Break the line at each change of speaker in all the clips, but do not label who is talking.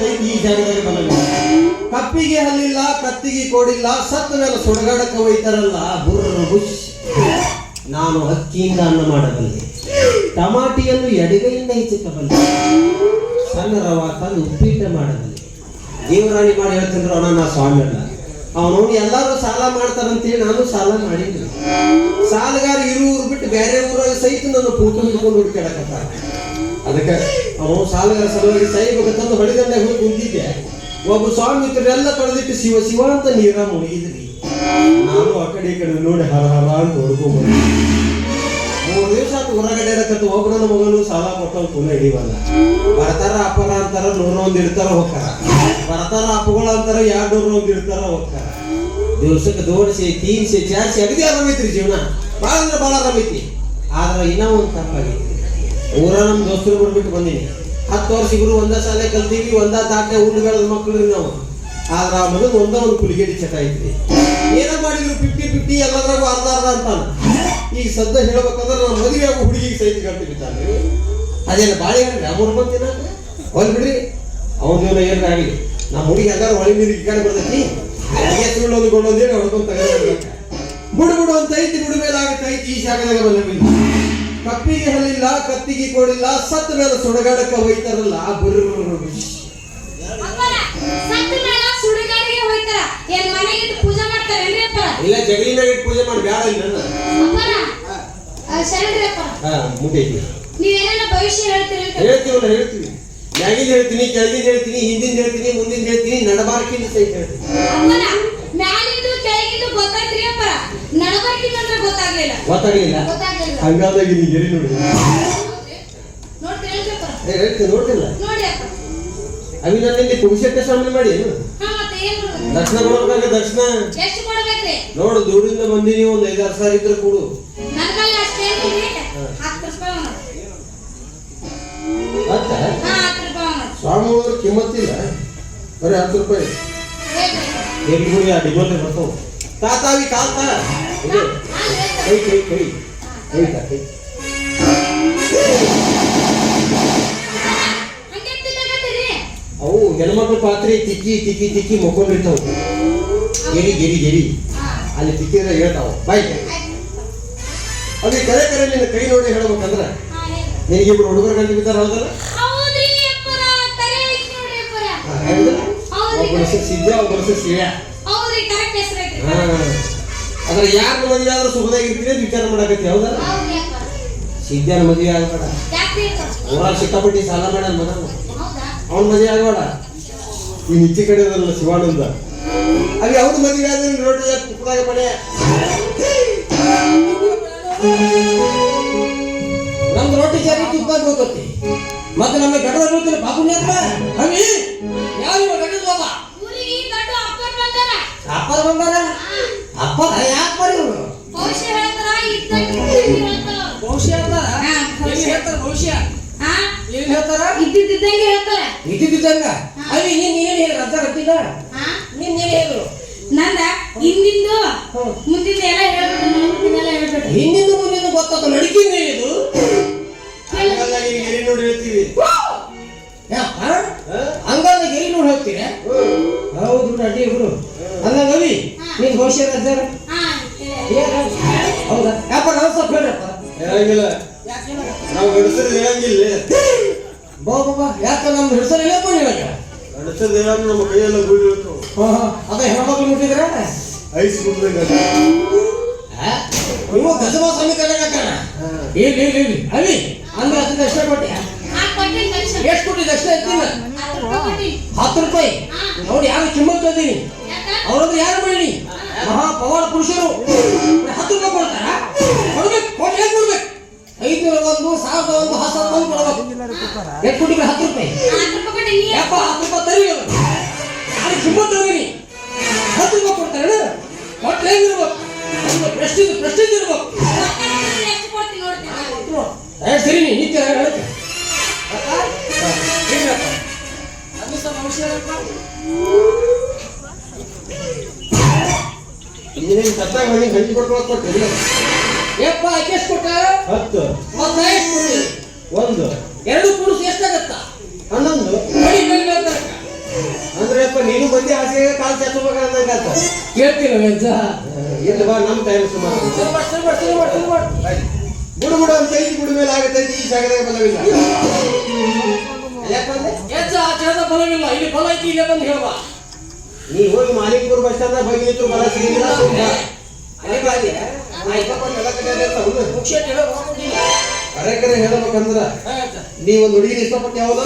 ತೈತಿ ಈ ಜಾಗದಲ್ಲಿ ಬಂದ ಕಪ್ಪಿಗೆ ಹಲ್ಲಿಲ್ಲ, ಕತ್ತಿಗೆ ಕೋಡಿಲ್ಲ, ಸತ್ತ ಮೇಲೆ ಸುಡಗಾಡಕ್ಕೆ ಒಯ್ತಾರಲ್ಲ ನಾನು ಹಕ್ಕಿಯಿಂದ ಅನ್ನ ಮಾಡಬಲ್ಲೆ. ಟಮಾಟಿಯನ್ನು ಎಡಗೈಯಿಂದ ಹೆಚ್ಚಿಸಬಲ್ಲೆ. ಸಣ್ಣ ರವ ತಂದು ಮಾಡಬಲ್ಲೆ. ದೇವರಾಣಿ ಮಾಡಿ ಹೇಳ್ತಿದ್ರು, ಅಣ್ಣ, ನಾ ಸ್ವಾಮಿ ಅಲ್ಲ ಅವನು ಎಲ್ಲರೂ ಸಾಲ ಮಾಡ್ತಾರಂತೇಳಿ ನಾನು ಸಾಲ ಮಾಡಿದ್ವಿ ಸಾಲಗಾರ ಇರು ಊರು ಬಿಟ್ಟು ಬೇರೆ ಊರಾಗ ಸಹಿತ ನನ್ನ ಕುಟುಂಬದವರು ಹಿಡ್ಕೊಂಡು ಅವನು ಸಾಲಗಾರ ಸಲುವಾಗಿ ಸೈಬೇಕಂತಂದು ಹೊಳಿದಂಡೆ ಹೋಗಿ ಕುಂತಿದ್ದೆ. ಒಬ್ಬ ಸ್ವಾಮಿ ಎಲ್ಲ ಕಳೆದಿಟ್ಟು ಶಿವ ಶಿವ ಅಂತ ನೀರ ಮುಳುಗಿದ್ರಿ ನಾನು ಆ ಕಡೆ ಈ ಕಡೆ ನೋಡಿ ಹರ ಹರ ಅಂತ ಹೊಡ್ಕೊಂಡ್ಬಂದೆ. ಮೂರು ದಿವಸ ಆತು ಹೊರಗಡೆ ಇರಕತ್ತು, ಒಬ್ಬರನ್ನು ಮಗನು ಸಾಲ ಕೊಟ್ಟವ್ ಪುನಃ ಹಿಡಿವಲ್ಲ ಬರ್ತಾರ ಅಪ್ಪರ ಅಂತಾರ ನೂರ ಒಂದ್ ಇರ್ತಾರ ಹೋಗ್ತಾರ ಬರ್ತಾರ ಅಪ್ಪಗಳು ಅಂತಾರ ಎರಡು ನೂರ ಒಂದ್ ಇಡ್ತಾರ ಹೋಗ್ತಾರ ದಿವ್ಸಕ್ಕೆ ದೋಡಿಸಿ ತೀನ್ಸಿ ಜಾಸ್ತಿ ಅಗದಿ ಆರಾಮೈತ್ರಿ ಜೀವನ. ಭಾಳ ಅಂದ್ರೆ ಭಾಳ ಆರಾಮೈತಿ ಆದ್ರೆ ಇನ್ನೂ ಒಂದು ತಪ್ಪಾಗೈತಿ ಊರ ನಮ್ಮ ದೋಸ್ತರು ಬಿಟ್ಬಿಟ್ಟು ಬಂದೀನಿ ಹತ್ತು ವರ್ಷ ಇಬ್ರು ಒಂದ ಶಾಲೆ ಕಲ್ತೀವಿ, ಒಂದ ತಾಟೆ ಊಟಗಳ ಮಕ್ಕಳು ನಾವು. ಆದ್ರೆ ಆ ಮಗನ ಒಂದ ಒಂದು ಕುಲಿಗೇಡಿ ಚಟ ಐತ್ರಿ. ಏನ ಮಾಡಿದ್ರು ಫಿಫ್ಟಿ ಫಿಫ್ಟಿ ಎಲ್ಲದ್ರಾಗೂ ಅರ್ಧ ಅಂತಾನ. ಈಗ ಸದ್ದ ಹೇಳ್ಬೇಕಂದ್ರೆ ನಾವು ಮದುವೆ ಆಗೋ ಹುಡುಗಿಗೆ ಸಹಿತ ಗಂಟು ಬಿದ್ದಾನೆ ಅದೇನು ಬಾಳೆ ಹಣ್ಣು ಅಮೂರ್ ಬಂದಿನ ಹೋಲ್ ಅವನ ಜೀವನ ಏನ್ರ ಆಗಲಿ. ನಮ್ಮ ಹುಡುಗಿ ಹಂಗಾರ ಹೊಳಿ ನೀರು ಕಡೆ ಬರ್ತೈತಿ. ಹಾಗೆ ಸುಳ್ಳೊಂದು ಗೊಂಡೊಂದು ಹೊಡ್ಕೊಂಡು ತಗೊಂಡ್ಬಿಡ್ಬೇಕು ಬಿಡು ಬುಡು ಅಂತ ಐತಿ, ಬುಡು ಮೇಲೆ ಆಗತ್ತೆ ಐತಿ, ಈ ಶಾಖದಾಗ ಬಂದ ಕಪ್ಪಿಗೆ ಹಲ್ಲಿಲ್ಲ ಕತ್ತಿಗೆ ಕೊಡಿಲ್ಲ ಸತ್ತ ಮೇಲೆ ಸುಡಗಾಡಕ್ಕೆ ಹೋಯ್ತಾರಲ್ಲ ಆ
ಅಪ್ಪರ ಸತ್ತ ಮೇಲೆ ಪೂಜೆ
ಇಲ್ಲ ಮಾಡಿ ಬ್ಯಾಡ ಇಲ್ಲ ಹೇಳ್ತೀವಲ್ಲ ಹೇಳ್ತೀವಿ ಮ್ಯಾಗಿಂದ ಹೇಳ್ತೀನಿ ಕೆಳಗಿಂದ ಹೇಳ್ತೀನಿ ಹಿಂದಿಂದ ಹೇಳ್ತೀನಿ ಮುಂದಿನ ಹೇಳ್ತೀನಿ ನಡಬಾರ್ಕಿಂದ ಸಹಿತ ಹೇಳ್ತೀನಿ
ಅಪ್ಪರ ಮ್ಯಾಲಿಂದು ಕೆಳಗಿಂದು ಗೊತ್ತಾಯ್ತ್ರಿ ಅಪ್ಪರ ನಡಬರ್ಕಿಂದ ಅಂದ್ರೆ ಗೊತ್ತಾಗ್ಲಿಲ್ಲ.
ಗೊತ್ತಾಗ್ಲಿಲ್ಲ.
ಗೊತ್ತಾಗ್ಲಿಲ್ಲ.
ಹಂಗಾದಾಗ ನೀ ಗೆರಿ ನೋಡಿ?
ನೋಡ್ತೀರಿ
ಹೇಳ್ತೀನಿ ನೋಡ್ತಿಲ್ಲ.
ನೋಡಿ ಅಪ್ಪ.
ಅಭಿನಂದನೆ ಸಾಮನೆ ಮಾಡಿ ಏನು? ದರ್ಶನ ಕೊಡ್ಬೇಕಾಗ ದರ್ಶನ?
ಎಷ್ಟು ಕೊಡ್ಬೇಕ್ರಿ
ನೋಡು ದೂರಿಂದ ಬಂದಿನಿ ಒಂದ್ ಐದಾರು ಸಾವಿರ ಇದ್ರೆ ಕೊಡು.
ನನ್ಗಲ್ಲ ಅಷ್ಟೇ ಹತ್ತು ರೂಪಾಯಿ
ಮತ್ತ? ಕಿಮ್ಮತ್ತಿಲ್ಲ. ಬರೀ ಹತ್ತು ರೂಪಾಯಿ. ದೇವಿಗಳು ಆ ಡಿಗೋಲೆ ಬರ್ತಾವ? ತಾತಾವಿ ಕಾಲ್ತ? ಕೈ ಕೈ ಕೈ. ಕೈ ಕೈ. ಅವು ಹೆಣ್ಮಕ್ಳ ಪಾತ್ರೆ ತಿಕ್ಕಿ ತಿಕ್ಕಿ ತಿಕ್ಕಿ ಮಕ್ಕೊಂಡಿರ್ತಾವ. ಗೆರಿ ಗೆರಿ ಗೆರಿ ಅಲ್ಲಿ ತಿಕ್ಕಿದ್ರೆ ಹೇಳ್ತಾವ. ಬಾಯ್. ಅದು ಕರೆ ಕರೆ ನಿನ್ನ ಕೈ ನೋಡಿ ಹೇಳ್ಬೇಕಂದ್ರ
ನಿನಗೆ
ಇಬ್ರು ಹುಡುಗರು ಗಂಟೆ ಬಿದ್ದಾರ ಹೌದಲ್ಲ?
ಹೌದ್ರಿ ಅಪ್ಪರ ತಲೆ ಐತಿ
ಅದ್ರ ಯಾರ ಮದುವೆ ಆದ್ರೂ ಅಂತ ವಿಚಾರ ಮಾಡಕತ್ತಿ ಹೌದಲ್ಲ ಸಿದ್ಧಾನ ಮದುವೆ ಆಗಬೇಡ? ಊರಾಗ ಸಿಕ್ಕಾಪಟ್ಟಿ ಸಾಲ ಮಾಡ ಮನ ಅವ್ನ ಮದುವೆ ಆಗಬೇಡ. ಈ ನಿಚ್ಚಿ ಕಡೆ ಅದಲ್ಲ ಶಿವಾನಂದ. ಅಲ್ಲಿ ಅವ್ನ ಮದುವೆ ಆದ್ರೆ ರೋಟಿ ತುಪ್ಪದಾಗ ಪಡೆ.
ನಮ್ದು ರೊಟ್ಟಿ ಸರಿ ತುಪ್ಪ ಹೋಗುತ್ತೆ ಮತ್ತೆ ನಮ್ಮ ಗಡದ ಬಾಬು ಹಂಗಿ ಯಾರು ಗಡದ ಬಾಬ
ಊರಿಗೆ ದೊಡ್ಡ ಅಪ್ಪರ್ ಬಂದಾರ
ಅಪ್ಪ ಬಂದಾರ? ಅಪ್ಪ ಯಾಕೆ ಬರೀ ಇವ್ರು?
ಭವಿಷ್ಯ ಹೇಳ್ತಾರ? ಅಂತ
ಭವಿಷ್ಯ ಹೇಳ್ತಾರ?
ಹಾ, ಭವಿಷ್ಯ.
ಏನ್ ಹೇಳ್ತಾರ
ಇದ್ದಿದ್ದಂಗೆ ಹೇಳ್ತಾರ.
ಇದ್ದಿದ್ದಂಗ? ಅಲ್ಲಿ ನೀನ್ ಏನ್ ಹೇಳಿ ಅರ್ಥ ಗೊತ್ತಿಲ್ಲ
ಹಾ?
ನೀನ್ ಏನ್ ಹೇಳಿದ್ರು
ನಂದ? ಹಿಂದಿಂದು. ಮುಂದಿನ ಎಲ್ಲ
ಹೇಳ್ಬೇಕು ಮುಂದಿನ ಗೊತ್ತಾತ ನಡಿಕಿಂದ ಇದು
ಹಂಗಲ್ಲ ಈಗ ಎಲ್ಲಿ ನೋಡಿ ಹೇಳ್ತೀವಿ
ಎಲ್ಲಿ ನೋಡಿ ಹೌದು ನಡಿ ಇವರು. ಭವಿಷ್ಯ ಅಜ್ಜಾರ
ಹಾ.
ಹೌದಾ ನಾವು ಸ್ವಲ್ಪ ಹೇಳ್ರಪ್ಪ?
ಹೇಳಂಗಿಲ್ಲ. ನಾವು ಗಂಡಸರು ಹೇಳಂಗಿಲ್ಲ.
ಬಾ ಬಾಬಾ ಯಾಕೆ ನಮ್ಮ ಹೆಸರು ಇಲ್ಲ ಇವಾಗ
ಗಂಡಸರು ಹೇಳಂಗ ನಮ್ಮ ಕೈಯೆಲ್ಲ ಗುಡಿ ಹಾಂ
ಅದ ಹೆಣ್ಮಕ್ಳು ಮುಟ್ಟಿದ್ರ
ಐಸ್ ಬಿಡ್ದಂಗ
ನೀವು ಗಜಬಾ ಸ್ವಾಮಿ ಕರೆಯಕತ್ತಾರ ಇಲ್ಲಿ ಇಲ್ಲಿ ಇಲ್ಲಿ ಅಲ್ಲಿ ಅಂದ್ರೆ ಅದಕ್ಕೆ ಎಷ್ಟೇ ಕೊಟ್ಟೆ?
ಹಾ
ಎಷ್ಟು ಕೊಟ್ಟಿದ್ದು
ಹತ್ತು ರೂಪಾಯಿ
ನೋಡಿ ಯಾರು ಕಿಮ್ಮತ್ ತಂದೀನಿ
ಯಾಕ
ಅವ್ರದ್ದು ಯಾರು ಮಾಡೀನಿ ಮಹಾ ಪವಾಡ ಪುರುಷರು. ಹತ್ತು ರೂಪಾಯಿ ಕೊಡ್ತಾರ? ಕೊಡ್ಬೇಕು ಕೊಟ್ಟು ಹೇಗೆ ಕೊಡ್ಬೇಕು? ಐದು ಒಂದು ಸಾವಿರದ ಒಂದು ಹತ್ತು ಒಂದು ಕೊಡ್ಬೇಕು. ಎಷ್ಟು ಕೊಟ್ಟಿದ್ರೆ ಹತ್ತು ರೂಪಾಯಿ.
ಹತ್ತು ರೂಪಾಯಿ
ಯಪ್ಪ ಹತ್ತು ರೂಪಾಯಿ ತರಿ
ನೀನೇನು ಸತ್ತಾಗ ಮನೆಗೆ ಹಂಚಿ ಕೊಟ್ಟು ಕೊಟ್ಟಿಲ್ಲ
ಯಪ್ಪ ಆಕೆ ಎಷ್ಟು ಕೊಟ್ಟ?
ಹತ್ತು.
ಮತ್ತ ನಾ ಎಷ್ಟು ಕೊಡ್ತೀನಿ
ಒಂದು.
ಎರಡು ಕೂಡಿಸಿ ಎಷ್ಟಾಗತ್ತ?
ಹನ್ನೊಂದು.
ನೋಡಿ ಮೇಲೆ ಮೇಲೆ
ಅಂದ್ರೆ ಅಪ್ಪ ನೀನು ಬಂದಿ ಹಾಸಿಗೆ ಕಾಲು ಚಾಚಬೇಕಂದಂಗ ಆತ
ಕೇಳ್ತೀನಿ ವೆಜ್ಜ
ಇಲ್ಲ ಬಾ ನಮ್ಮ ಟೈಮ್ ಸುಮಾರು ಬುಡು ಬುಡು ಅಂತ ಐತಿ ಬುಡು ಮೇಲೆ ಆಗತ್ತೈತಿ ಈ ಜಾಗದಾಗ ಬಲವಿಲ್ಲ. ಯಾಕಂದ್ರೆ
ಜಾಗದ ಬಲವಿಲ್ಲ. ಇಲ್ಲಿ ಬಲ ಐತಿ ಇಲ್ಲೇ ಬಂದು ಹೇಳುವ
ನೀ ಹೋಗಿ ಮಾಲಿಕಪುರ ಬಸ್ ಸ್ಟ್ಯಾಂಡ್ ಬಗ್ಗೆ ನಿಂತು ಬಲ ಸಿಗಿಲ್ಲ ಸುಮ್ನೆ. ಅದೇ ಬಾರಿ, ನಾ ಇಪ್ಪತ್ತು ಎಲ್ಲ ಕಡೆ ಅದೇ ಅಂತ ಹೌದು.
ಮುಖ್ಯ ಹೇಳೋ ಹೋಗೋದಿಲ್ಲ
ಕರೆ ಕರೆ ಹೇಳ್ಬೇಕಂದ್ರ. ನೀ ಒಂದು ಹುಡುಗಿನ ಇಷ್ಟಪಟ್ಟು ಯಾವ್ದು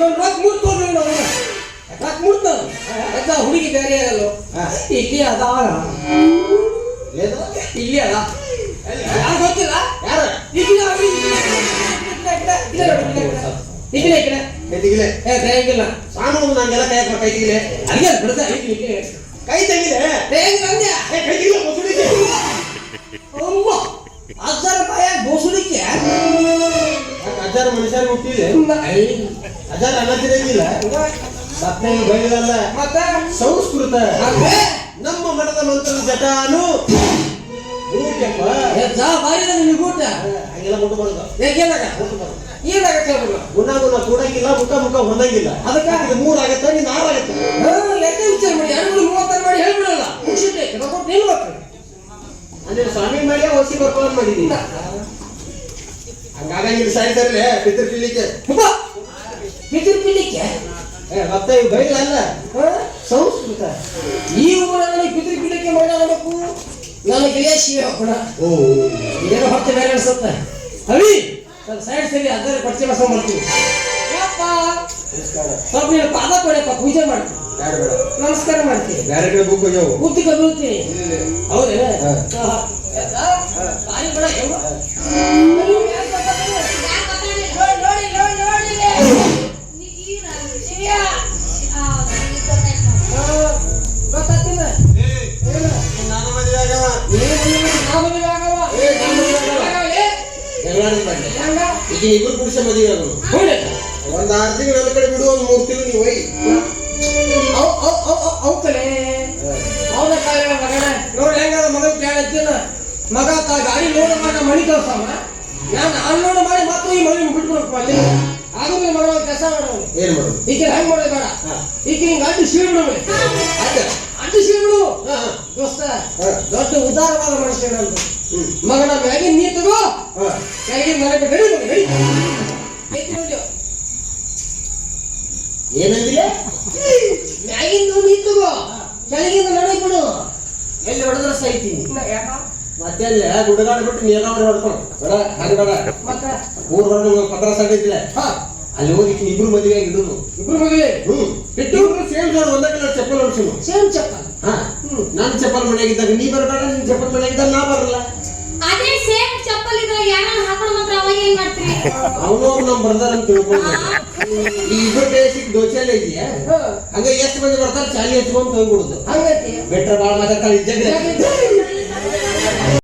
ರೊಕ್ಕ ಮುಟ್ಕೊಂಡು ನಾವು ರೊಕ್ಕ ಅಜ್ಜ ಹುಡುಗಿ ಬೇರೆ
ಹಾ.
ಇಲ್ಲಿ
ಏನು?
ಇಲ್ಲಿ ಅದ ಯಾರು ಗೊತ್ತಿಲ್ಲ
ಯಾರು
ಇಲ್ಲಿ ಅದ, ಇಲ್ಲಿ ಅದ. ಇಲ್ಲ, ಇಲ್ಲ, ಇಲ್ಲ, ಇಲ್ಲ. ಕಡೆ, ಏ, ಕೈಯಂಗಿಲ್ಲ.
ಸಾಮಾನು ನಂಗೆಲ್ಲ ಕೈ ಹಾಕ್ಬೇಕು, ಕೈ ತೆಗಿಲೆ.
ಅಲ್ಲಿಗೆ ಕಡೆ,
ಕೈ ತೆಗಿಲೆ. ಏ, ಕೈ ತೆಗಿಲೆ ಹಜಾರ್ ಮನುಷ್ಯರು ಹುಟ್ಟಿದೆ.
ಐ,
ಹಜಾರ್ ಅನ್ನ ತಿರಂಗಿಲ್ಲ ಸತ್ನೇನು ಬೈಲಲ್ಲ
ಮತ್ತ?
ಸಂಸ್ಕೃತ. ನಮ್ಮ ಮಠದ ಮಂತ್ರದ ಜಟಾನು. ಊಟಪ್ಪ.
ಜಾ ಊಟ.
ಹಂಗೆಲ್ಲ ಮುಟ್ಟು ಬರೋದು
ಏನಾಗ ಕೇಳ್ಬೇಕು
ಗುಣ ಗುಣ ಕೂಡಂಗಿಲ್ಲ ಮುಖ ಮುಖ ಹೊಂದಂಗಿಲ್ಲ.
ಅದಕ್ಕೆ?
ಇದು ಮೂರ್ ಆಗತ್ತ ನೀನ್ ಆರ್ ಆಗತ್ತೆ.
ಲೆಕ್ಕ ವಿಚಾರ ಮಾಡಿ? ಎರಡು ಮೂವತ್ತಾರು ಮಾಡಿ ಹೇಳ್ಬಿಡಲ್ಲ. ನಿಲ್ಬೇಕು
ಅಂದ್ರೆ ಸ್ವಾಮಿ ಮಾಡಿ ಹೊಸಿ ಬರ್ಕೊಂಡು ಮಾಡಿದೀನಿ ಹಂಗಾಗಂಗಿಲ್ಲ ಸಾಯ್ತಾರಲ್ಲೇ ಪಿಲಿಕ್ಕೆ ಏ ಮತ್ತೆ ಇವ್ ಬೈಲ ಅಲ್ಲ. ಸಂಸ್ಕೃತ.
ಈ ಊರಲ್ಲಿ ಪಿತೃ ಪಿಲಿಕ್ಕೆ ಮಾಡಬೇಕು ನನಗೆ ಶಿವ ಹಾಕೋಣ
ಓ
ಏನೋ ಹೊತ್ತೆ ಬೇರೆ ಅನ್ಸುತ್ತೆ. ಅವಿ! ಸೈಡ್ ಸರಿ ಅದರ ಪರಿಚಯ ಮಾಡ್ಸ್ಕೊಂಡ್ ಮಾಡ್ತೀವಿ ಯಪ್ಪ
ನಮಸ್ಕಾರ
ಸ್ವಲ್ಪ ನೀನು ಪಾದ ಕೊಡಪ್ಪ ಪೂಜೆ
ಬೇಡ
ನಮಸ್ಕಾರ ಮಾಡ್ತೀನಿ
ಬೇರೆ ಕಡೆ ಬುಕ್ ಹೋಗ್ಯಾವ
ಬುದ್ಧಿ ಕಬೀಳ್ತೀನಿ ಹೌದೇ. ಬಾರಿ ಬೇಡ?
ನೋಡಿ, ನೋಡಿ, ನೋಡಿ, ಈಗ
ಇಬ್ರು ಪುರುಷ ಮದುವೆ
ಹೋಗ್ಲಿ.
ಒಂದ್ ಆರು ತಿಂಗಳು ನನ್ನ ಕಡೆ ಬಿಡು ಒಂದ್ ಮೂರ್ ತಿಂಗಳು ನೀವು ಒಯ್
ಅವ್ಕಲೇ. ಅವನ ಕಾಲ ಮಗನ? ನೋಡಿ ಹೆಂಗದ ಮಗ ಕೇಳತ್ತಿನ ಮಗ ತಾ ಗಾಡಿ ಲೋಡ್ ಮಾಡ ಮಣಿ ಕಳ್ಸವ ನಾನು ಅನ್ಲೋಡ್ ಮಾಡಿ ಮತ್ತೆ ಈ ಮನೆ ಬಿಟ್ಬಿಡಪ್ಪ ಅಲ್ಲಿ. ಆದ್ರೆ ಮಗ ಕೆಲಸ ಮಾಡೋನು
ಏನ್ ಮಾಡೋದು?
ಈಗ ಹೆಂಗ್ ಮಾಡೋದು ಬೇಡ.
ಹಾ.
ಈಗ ಹಿಂಗ ಅಡ್ಡಿ ಸೀಳ್ಬಿಡು
ಆಯ್ತಾ?
ಅಡ್ಡಿ ಸೀಳ್ಬಿಡು
ಹಾ, ಹಾ.
ದೋಸ್ತ. ದೊಡ್ಡ ಉದಾರವಾದ ಮನುಷ್ಯ ಮಗನ ಮ್ಯಾಗಿನ ನೀ ತಗೋ. ಮ್ಯಾಗಿನ ಮನೆ ಹೊಡೆದ್ರೆ ಸೈತೀನಿ
ಮತ್ತೆ ಅಲ್ಲಿ ಗುಡಗಾಡ ಬಿಟ್ಟು ನೀರಾವರಿ ಹೊಡ್ಕೊಂಡು ಬೇಡ ಹಾಗೆ ಬೇಡ.
ಮತ್ತ?
ಊರ್ ಹೊರಗೆ ಪತ್ರ
ಹಾ.
ಅಲ್ಲಿ ಹೋಗಿ ಇಬ್ರು ಮದುವೆ ಆಗಿಡುನು
ಇಬ್ರು ಮದುವೆ?
ಹ್ಮ್. ಇಟ್ಟು? ಸೇಮ್ ಜೋಡ್ ಒಂದೇ ಕಲರ್ ಚಪ್ಪಲ್ ಹೊಡ್ಸುನು
ಸೇಮ್ ಚಪ್ಪಲ್?
ಹಾ. ನಾನು ಚಪ್ಪಲ್ ಮನೆಯಾಗಿದ್ದಾಗ ನೀ ಬರಬೇಡ ನಿನ್ ಚಪ್ಪಲ್ ಮನೆಯಾಗಿದ್ದಾಗ ನಾ ಬರಲ್ಲ.
ಅದೇ ಸೇಮ್ ಚಪ್ಪಲ್ ಇದ್ರೆ ಅವಾಗ ಏನ್ ಮಾಡ್ತೀರಿ?
ಅವನು ಅವ್ರು ನಮ್ ಬರ್ದಾರ ಅಂತ ತಿಳ್ಕೊಂಡು ಈ ಇಬ್ರು ಬೇಸಿಕ್ ದೋಚೆಲ್ಲ ಇದೆಯಾ? ಹಂಗ ಎಷ್ಟು ಮಂದಿ ಬರ್ತಾರೆ ಚಾಲಿ ಹಚ್ಕೊಂಡ್ ಹೋಗ್ಬಿಡುದು ಬೆಟ್ರ ಬಾಳ ಮಾತಾಡ್ತಾರೆ ಇದ್ದಾಗ